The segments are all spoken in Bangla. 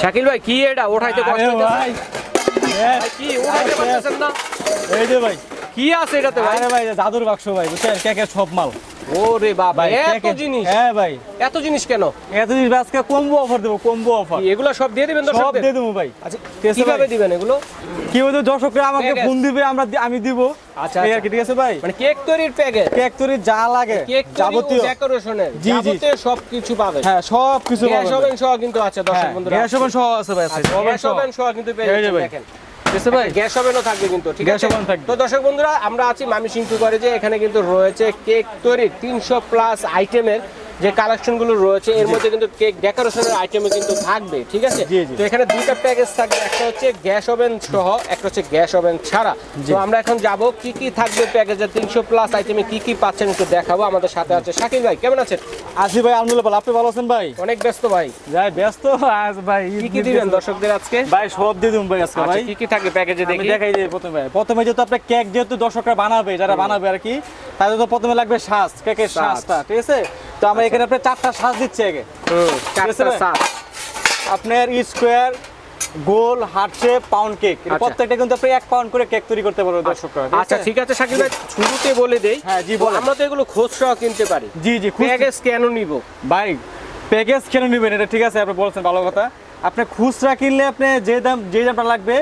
শাকিল ভাই কি এটা? ওঠাইতে কষ্ট হচ্ছে ভাই কি? ওঠাইতে পারতেছেন না? এই যে ভাই। কি আছে এটাতে ভাই? আরে ভাই দাদুর বাক্স ভাই বুঝছেন? কে সব মাল। ওরে বাবা এত জিনিস। হ্যাঁ ভাই। এত জিনিস কেন? এত জিনিস আজকে কম্বো অফার দেবো কম্বো অফার এগুলো সব দিয়ে দিবেন সব দিয়ে দেবো ভাই। আচ্ছা কীভাবে দিবেন এগুলো? কি বলতো দর্শকরা আমাকে ফোন দিবে আমরা আমি দিব। আচ্ছা, আর আচ্ছা। কি ঠিক আছে ভাই? মানে কেক তৈরির কেক তৈরি যা লাগে কেক যাবতীয়। ডেকোরেশনের। যাবতীয় সবকিছু পাবেন। হ্যাঁ সব কিছু গ্যাস ওভেন সহ কিন্তু আছে দর্শক হ্যাঁ, বন্ধুরা। গ্যাস ওভেন সহ আছে ভাই আছে ওভেন গ্যাস সহ। ওভেন সহ কিন্তু পেয়ে এই যে যাচ্ছেন ভাই। দেখেন। আছে ভাই গ্যাস ওভেনও থাকবে কিন্তু ঠিক গ্যাস আছে ওভেন থাকবে। তো দর্শক বন্ধুরা আমরা আছি মামি সিংটু করে যে এখানে কিন্তু রয়েছে কেক তৈরির তিনশো প্লাস আইটেমের যে কালেকশনগুলো রয়েছে এর মধ্যে কিন্তু কেক ডেকোরেশনের আইটেমে কিন্তু থাকবে ঠিক আছে। তো এখানে দুইটা প্যাকেজ থাকবে একটা হচ্ছে গ্যাস ওভেন সহ একটা হচ্ছে গ্যাস ওভেন ছাড়া। তো আমরা এখন যাব কি কি থাকবে প্যাকেজে তিনশো প্লাস আইটেমে কি কি পাচ্ছেন একটু দেখাবো। আমাদের সাথে আছে শাকিল ভাই কেমন আছেন? আসি ভাই আলহামদুলিল্লাহ আপনি ভালো আছেন ভাই? অনেক ব্যস্ত ভাই। যাই ব্যস্ত আজ ভাই কি কি দিবেন দর্শকদের আজকে? ভাই সব দিয়ে দিন ভাই আজকে আচ্ছা, ভাই। কি কি থাকবে প্যাকেজে দেখি? দেখাই দিই প্রথমে ভাই। প্রথমে যেহেতু আপনার কেক যেহেতু দর্শকরা বানাবে যারা বানাবে আর কি তাদের তো প্রথমে লাগবে শ্বাস কেকের শ্বাস। শ্বাসটা ঠিক আছে? তো আমরা এখানে আপনার চারটা শ্বাস দিচ্ছি আগে। আপনার স্কোয়ার গোল হার্ট শেপ পাউন্ড কেক আচ্ছা। প্রত্যেকটা কিন্তু আপনি এক পাউন্ড করে কেক তৈরি করতে পারবেন দর্শকরা আচ্ছা ঠিক আছে শাকিল ভাই শুরুতে বলে দেই হ্যাঁ, জি, তো বলেন। আমরা তো এগুলো খুচরা কিনতে পারি। জি জি প্যাকেজ কেন নিব? ভাই প্যাকেজ কেন নেবেন? এটা ঠিক আছে আপনি বলছেন ভালো কথা। আপনি খুচরা কিনলে আপনি যে দাম যে দামটা লাগবে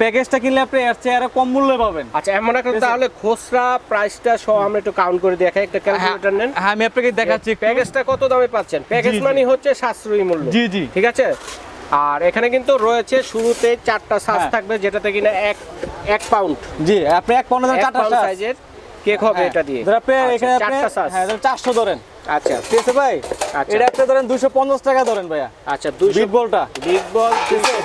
প্যাকেজটা কিনলে আপনি এর চেয়ে আরও কম মূল্যে পাবেন। আচ্ছা এমন একটা তাহলে খুচরা প্রাইসটা সহ আমরা একটু কাউন্ট করে দেখাই একটা ক্যালকুলেটর নেন। হ্যাঁ আমি আপনাকে দেখাচ্ছি প্যাকেজটা কত দামে পাচ্ছেন? প্যাকেজ। মানে হচ্ছে সাশ্রয়ী মূল্য। জি জি। ঠিক আছে? আর এখানে কিন্তু রয়েছে শুরুতে চারটা সাইজ হ্যাঁ। থাকবে যেটাতে কিনা এক এক পাউন্ড জি আপনি এক পাউন্ড চারটা সাইজের কেক হবে হ্যাঁ, এটা দিয়ে। ধর আপনি আচ্ছা, এখানে চারটা হ্যাঁ চারশো ধরেন। আচ্ছা। ঠিক আছে ভাই? আচ্ছা। এটা একটা ধরেন দুশো পঞ্চাশ টাকা ধরেন ভাইয়া। আচ্ছা বিগ বলটা বিগ বল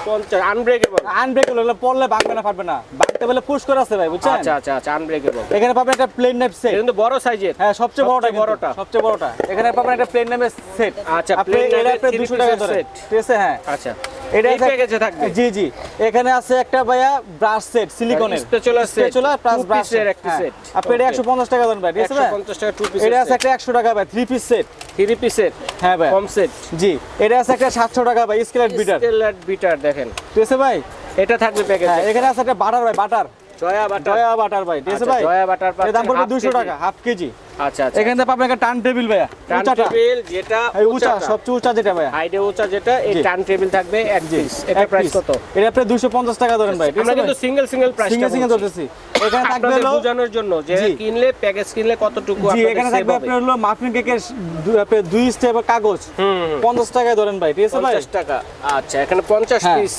পঞ্চাশ আনব্রেকেবল আনব্রেকেবল এগুলো পড়লে ভাঙবে না ফাটবে না। ভাঙতে বলে পুশ করে আছে ভাই বুঝছেন? আচ্ছা আচ্ছা আচ্ছা আনব্রেকেবল এখানে পাবেন একটা প্লেন নাইফ সেট কিন্তু বড় সাইজের হ্যাঁ সবচেয়ে বড়টা বড়টা। সবচেয়ে বড়টা। এখানে পাবেন একটা প্লেন নামের সেট আচ্ছা, প্লেন three 200 টাকা ধরে। ঠিক আছে হ্যাঁ। আচ্ছা। এটা প্যাকেজে থাকবে? জি জি। এখানে আছে একটা ভাইয়া ব্রাশ সেট সিলিকনের Spatula set, spatula plus brush piece-এর একটি set। আপনি এটা 150 টাকা ধরেন ভাই ঠিক আছে 150 টাকা টু পিস এটা আছে একটা 100 টাকা ভাই থ্রি পিস সেট থ্রি পিসের হ্যাঁ ভাই। কম সেট জি এটা আছে একটা 700 টাকা ভাই স্কেলেট বিটার স্কেলার বিটার দেখেন। ঠিক আছে ভাই? এটা থাকবে প্যাকেজে হ্যাঁ এখানে আছে একটা বাটার ভাই বাটার জয়া বাটার জয়া বাটার ভাই ঠিক আছে আচ্ছা, ভাই? জয়া বাটার এর দাম পড়বে 200 টাকা হাফ কেজি। আচ্ছা এখানে পাবেন একটা টার্ন টেবিল ভাইয়া টার্ন টেবিল যেটা উঁচা সবচেয়ে উঁচা যেটা ভাইয়া। হাইডে উঁচা যেটা এই টার্ন টেবিল থাকবে এক পিস এটা প্রাইস কত? এটা আপনি 250 টাকা ধরেন ভাই আমরা কিন্তু single single price single single ধরতেছি। এখানে থাকবে হলো বোঝানোর জন্য যে কিনলে প্যাকেজ কিনলে কতটুকু জি এখানে থাকবে আপনার হলো মাফিন কেকের দু- আপনার দুই স্টেপের কাগজ। 50 টাকায় ধরেন ভাই ঠিক আছে ভাই? 50 টাকা। আচ্ছা এখানে 50। পিস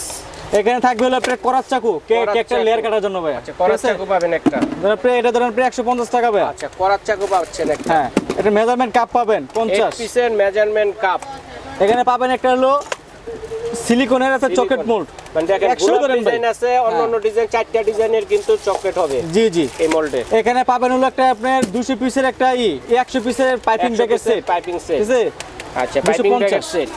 এখানে থাকবে হলো আপনার করাত চাকু। কেক করাত চাকু। লেয়ার কাটার জন্য ভাই আচ্ছা করার চাকু পাবেন একটা। ধরেন আপনি এটা ধরেন আপনি 150 টাকা ভাই আচ্ছা করার চাকু পাচ্ছেন একটা। হ্যাঁ এটা মেজারমেন্ট কাপ পাবেন 50 পিসের মেজারমেন্ট কাপ এখানে পাবেন একটা হলো সিলিকনের একটা চকলেট মোল্ড মানে দেখেন 100 গোলাপ ধরেন ভাই। ডিজাইন আছে অন্য ডিজাইন চারটা ডিজাইনের কিন্তু চকলেট হবে জি জি। এই মোল্ডে এখানে পাবেন হলো একটা আপনার 200 পিসের একটা ই 100 পিসের পাইপিং ব্যাগের সেট পাইপিং ঠিক সেট আছে? আচ্ছা পাইপিং ব্যাগের সেট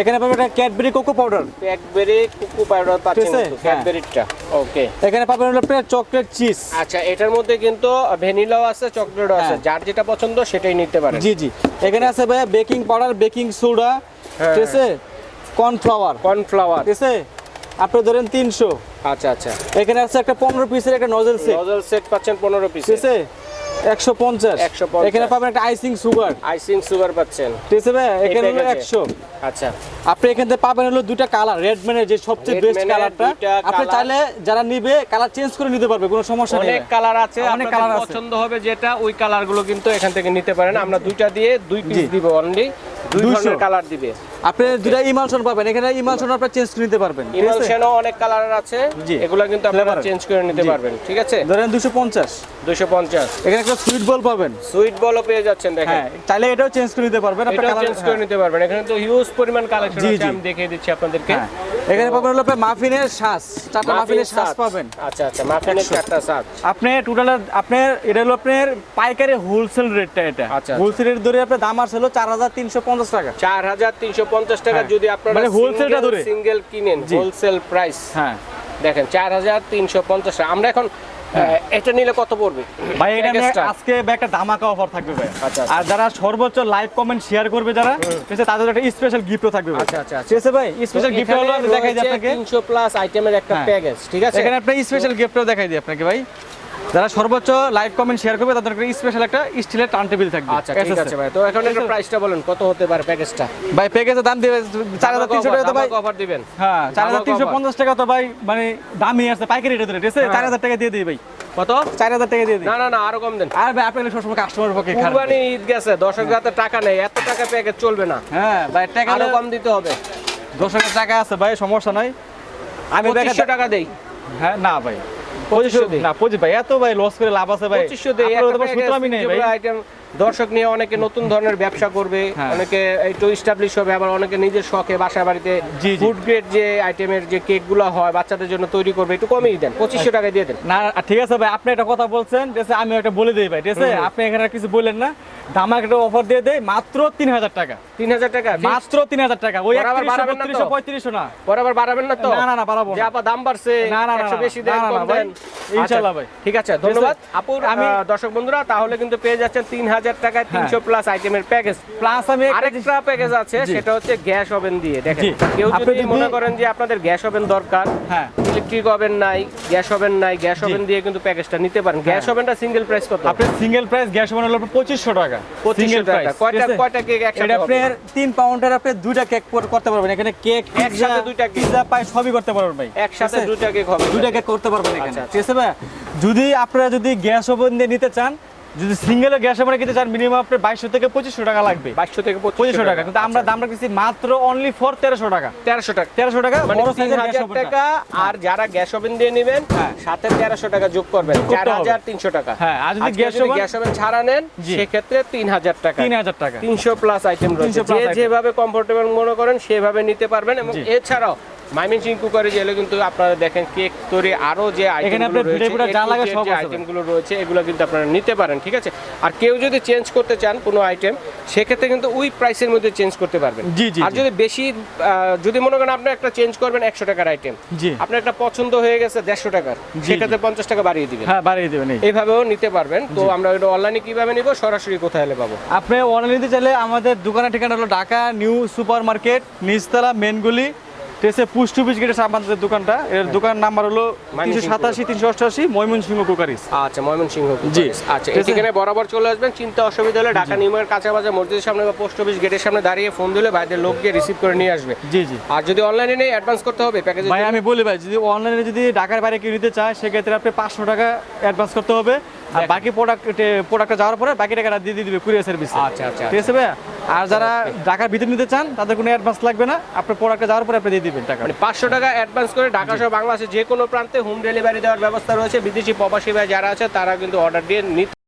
এখানে পাবেন একটা Cadbury cocoa powder Cadbury cocoa powder পাচ্ছেন। ক্যাডবেরিটা ওকে এখানে পাবেন হলো আপনার চকলেট চিজ আচ্ছা এটার মধ্যে কিন্তু ভ্যানিলাও আছে চকলেটও আছে। হ্যাঁ। যার যেটা পছন্দ সেটাই নিতে পারেন। জি জি। এখানে আছে ভাই বেকিং পাউডার বেকিং সোডা। ঠিক আছে? কর্নফ্লাওয়ার কর্নফ্লাওয়ার ঠিক আছে? আপনি ধরেন তিনশো। আচ্ছা আচ্ছা। এখানে আছে একটা পনেরো পিসের একটা নজল সেট নজল সেট পাচ্ছেন পনেরো পিস ঠিক আছে? একশো পঞ্চাশ। এখানে পাবেন একটা আইসিং সুগার আইসিং সুগার পাচ্ছেন। ঠিক আছে ভাই? এখানে হলো একশো। আচ্ছা। আপনি এখান থেকে পাবেন হলো দুইটা কালার রেড যে সবচেয়ে বেস্ট কালারটা আপনি চাইলে যারা নিবে কালার চেঞ্জ করে নিতে পারবে কোনো সমস্যা নেই অনেক কালার আছে অনেক কালার পছন্দ হবে যেটা ওই কিন্তু এখান থেকে নিতে পারেন। আমরা দুইটা দিয়ে দুই পিস। দিব অনলি দুই 200 ধরনের কালার দিবে। আপনি দুইটা ইমালশন পাবেন। এখানে ইমালশন আপনি চেঞ্জ করে নিতে পারবেন ইমালশনও অনেক কালার আছে। এগুলা কিন্তু আপনারা চেঞ্জ করে নিতে পারবেন ঠিক আছে? ধরেন দুশো পঞ্চাশ। 250 এখানে একটা সুইট বল পাবেন। সুইট বলও পেয়ে যাচ্ছেন দেখেন। হ্যাঁ চাইলে এটাও চেঞ্জ করে নিতে পারবেন এটাও কালার চেঞ্জ করে নিতে পারবেন। এখানে তো হিউজ পরিমাণ কালেকশন আছে আমি দেখিয়ে দিচ্ছি আপনাদেরকে। হ্যাঁ এখানে পাবেন হলো আপনার মাফিনের শ্বাস চারটা মাফিনের শ্বাস পাবেন। আচ্ছা আচ্ছা মাফিনের চারটা আপনি টোটাল আপনার এটা হলো আপনার পাইকারি হোলসেল রেটটা এটা। আচ্ছা, আচ্ছা। হোলসেল রেট ধরে আপনার দাম তিনশো পঞ্চাশ টাকা। চার হাজার তিনশো পঞ্চাশ টাকা হ্যাঁ। যদি আপনারা মানে wholesale-টা ধরে। সিঙ্গেল কিনেন হোলসেল প্রাইস হ্যাঁ। দেখেন চার হাজার তিনশো পঞ্চাশ টাকা। আমরা এখন এটা নিলে কত পড়বে? ভাই এটা আজকে একটা ধামাকা অফার থাকবে ভাই। আচ্ছা, আচ্ছা। আর যারা সর্বোচ্চ লাইভ কমেন্ট শেয়ার করবে যারা আছে তাদের একটা স্পেশাল গিফটও থাকবে আচ্ছা, আচ্ছা, আচ্ছা। ঠিক আছে ভাই স্পেশাল গিফট হলো আমি দেখাই দিই আপনাকে। 300 প্লাস আইটেমের একটা হ্যাঁ। প্যাকেজ ঠিক আছে? এখানে আপনি স্পেশাল গিফটও দেখাই দিই আপনাকে ভাই। যারা সর্বোচ্চ লাইভ কমেন্ট শেয়ার করবে তাদের স্পেশাল একটা স্টিলের টার্ন টেবিল থাকবে। আচ্ছা ঠিক আছে ভাই। তো এখন একটা প্রাইসটা বলেন কত হতে পারে প্যাকেজটা ভাই প্যাকেজের দাম দিবে চার হাজার তিনশো টাকা তো ভাই। অফার দিবেন। হ্যাঁ চার হাজার ধামাকা তিনশো offer। পঞ্চাশ টাকা তো ভাই মানে দামি আছে পাইকারি রেটে ঠিক আছে? হ্যাঁ। চার হাজার টাকা দিয়ে দিই ভাই। কত? চার হাজার টাকা দিয়ে দিই। না না না আরও কম দেন। আর ভাই আপনি সবসময় কাস্টমার পক্ষে খারাপ। কুরবানি ঈদ গেছে দর্শক হাতে টাকা নেই এত টাকা প্যাকেজ চলবে না। হ্যাঁ ভাই টাকা আরও কম দিতে হবে। হাজার টাকা আছে ভাই সমস্যা নাই। আমি ভাই পঁচিশশো টাকা দেই। হ্যাঁ না ভাই। পঁচিশশো না পঁচিশ ভাই এত ভাই লস করে লাভ আছে ভাই। পঁচিশশো আপনার আমি নেই ভাই। আইটেম দর্শক নিয়ে অনেকে নতুন ধরনের ব্যবসা করবে হ্যাঁ। অনেকে একটু স্টাবলিশ হবে আবার অনেকে নিজের শখে বাসা বাড়িতে। ফুড গ্রেড যে আইটেমের যে কেকগুলো হয় বাচ্চাদের জন্য তৈরি করবে একটু কমিয়ে দেন পঁচিশশো টাকা দিয়ে দেন না ঠিক আছে ভাই আপনি একটা কথা বলছেন ঠিক আছে আমি একটা বলে দিই ভাই ঠিক আছে আপনি এখানে কিছু বললেন না একটা অফার দিয়ে দেয় মাত্র তিন হাজার টাকা তিন হাজার টাকা মাত্র তিন হাজার টাকা ওই আবার বাড়াবেন না তো? পঁয়ত্রিশশো না পরে আবার বাড়াবেন না তো না, না, না, বাড়াবো। যে আপা দাম বাড়ছে না, না, না, বেশি দেন ভাই। আচ্ছা, ভাই। ঠিক আছে ধন্যবাদ আপুর আমি- দর্শক বন্ধুরা তাহলে কিন্তু পেয়ে যাচ্ছেন তিন হাজার টাকায় তিনশো প্লাস আইটেমের প্যাকেজ প্লাস আমি আরেকটা প্যাকেজ আছে সেটা হচ্ছে গ্যাস ওভেন দিয়ে। দেখেন কেউ যদি মনে করেন যে আপনাদের গ্যাস ওভেন দরকার হ্যাঁ। ইলেকট্রিক ওভেন নাই গ্যাস ওভেন নাই গ্যাস ওভেন দিয়ে কিন্তু প্যাকেজটা নিতে পারেন। গ্যাস ওভেনটা সিঙ্গেল প্রাইস কত? আপনি সিঙ্গেল প্রাইস গ্যাস ওভেন হলো পঁচিশশো টাকা। 2500 সিঙ্গেল টাকা। প্রাইস কয়টা কয়টা কেক একসাথে এটা আপনার তিন পাউন্ডের আপনি দুইটা কেক করতে পারবেন। এখানে কেক একসাথে দুইটা? পিজা পাই সবই করতে পারবেন ভাই। একসাথে দুইটা কেক হবে। দুইটা কেক করতে পারবেন এখানে। আচ্ছা, ঠিক আছে ভাই? যদি আপনারা যদি গ্যাস ওভেন দিয়ে নিতে চান যদি সিঙ্গেল গ্যাস ওভেনে কিনতে চান মিনিমাম আপনার বাইশশো থেকে পঁচিশশো টাকা লাগবে। বাইশশো থেকে পঁচিশশো টাকা। কিন্তু আমরা দাম রাখছি মাত্র অনলি ফর তেরোশো টাকা। তেরোশো টাকা। তেরোশো টাকা মানে বড় সাইজের টাকা আর যারা গ্যাস ওভেন দিয়ে নেবেন হ্যাঁ। সাথে তেরোশো টাকা যোগ করবেন। চার হাজার তিনশো টাকা। হ্যাঁ, আর যদি গ্যাস ওভেন- গ্যাস ওভেন ছাড়া নেন সেক্ষেত্রে তিন হাজার টাকা। তিন হাজার টাকা। তিনশো প্লাস আইটেম রয়েছে। 300 plus যে item। যেভাবে কমফোর্টেবল মনে করেন সেভাবে নিতে পারবেন এবং এছাড়াও মাইমিনসিং কুকারে গেলে কিন্তু আপনারা দেখেন কেক তৈরি আরও যে আইটেমগুলো রয়েছে এগুলো কিন্তু আপনারা নিতে পারেন ঠিক আছে? আর কেউ যদি চেঞ্জ করতে চান কোনো আইটেম সেক্ষেত্রে কিন্তু ওই প্রাইসের মধ্যে চেঞ্জ করতে পারবেন। আর যদি বেশি যদি মনে করেন আপনি একটা চেঞ্জ করবেন একশো টাকার আইটেম আপনার একটা পছন্দ হয়ে গেছে দেড়শো টাকার। সেক্ষেত্রে পঞ্চাশ টাকা বাড়িয়ে দিবেন। হ্যাঁ বাড়িয়ে দেবেন এই। এইভাবেও নিতে পারবেন। তো আমরা এটা অনলাইনে কীভাবে নিব? সরাসরি কোথায় এলে পাবো? আপনি অনলাইন চাইলে আমাদের দোকানের ঠিকানা হলো ঢাকা নিউ সুপার মার্কেট নিচতলা মেনগুলি টেসে পুষ্ট অফিস গেটে আমাদের দোকানটা। এর দোকান নাম্বার হলো তিনশো। সাতাশি তিনশো অষ্টআশি ময়মনসিংহ কুকারিস। আচ্ছা ময়মনসিংহ জি। আচ্ছা এখানে বরাবর চলে আসবেন চিন্তা অসুবিধা হলে ঢাকা নিউমার্কেট কাঁচা বাজার মসজিদের সামনে বা পোস্ট অফিস গেটের সামনে দাঁড়িয়ে ফোন দিলে ভাইদের লোক গিয়ে রিসিভ করে নিয়ে আসবে। জি জি। আর যদি অনলাইনে নেই অ্যাডভান্স করতে হবে প্যাকেজে ভাই আমি বলি ভাই যদি অনলাইনে যদি ঢাকার বাইরে কেউ নিতে চায় সেক্ষেত্রে আপনি পাঁচশো টাকা অ্যাডভান্স করতে হবে। আর। বাকি প্রোডাক্ট প্রোডাক্টটা যাওয়ার পরে বাকি টাকাটা দিয়ে দিয়ে দিবে কুরিয়ার সার্ভিস আচ্ছা আচ্ছা ঠিক আছে ভাই আর যারা ঢাকার ভিতরে নিতে চান তাদের কোনো অ্যাডভান্স লাগবে না। আপনার প্রোডাক্টে যাওয়ার পরে আপনি দিয়ে দিবেন টাকা। মানে পাঁচশো টাকা অ্যাডভান্স করে ঢাকা সহ বাংলাদেশে যে কোনো প্রান্তে হোম ডেলিভারি দেওয়ার ব্যবস্থা রয়েছে। বিদেশি প্রবাসী ভাই যারা আছে তারা কিন্তু অর্ডার দিয়ে নিতে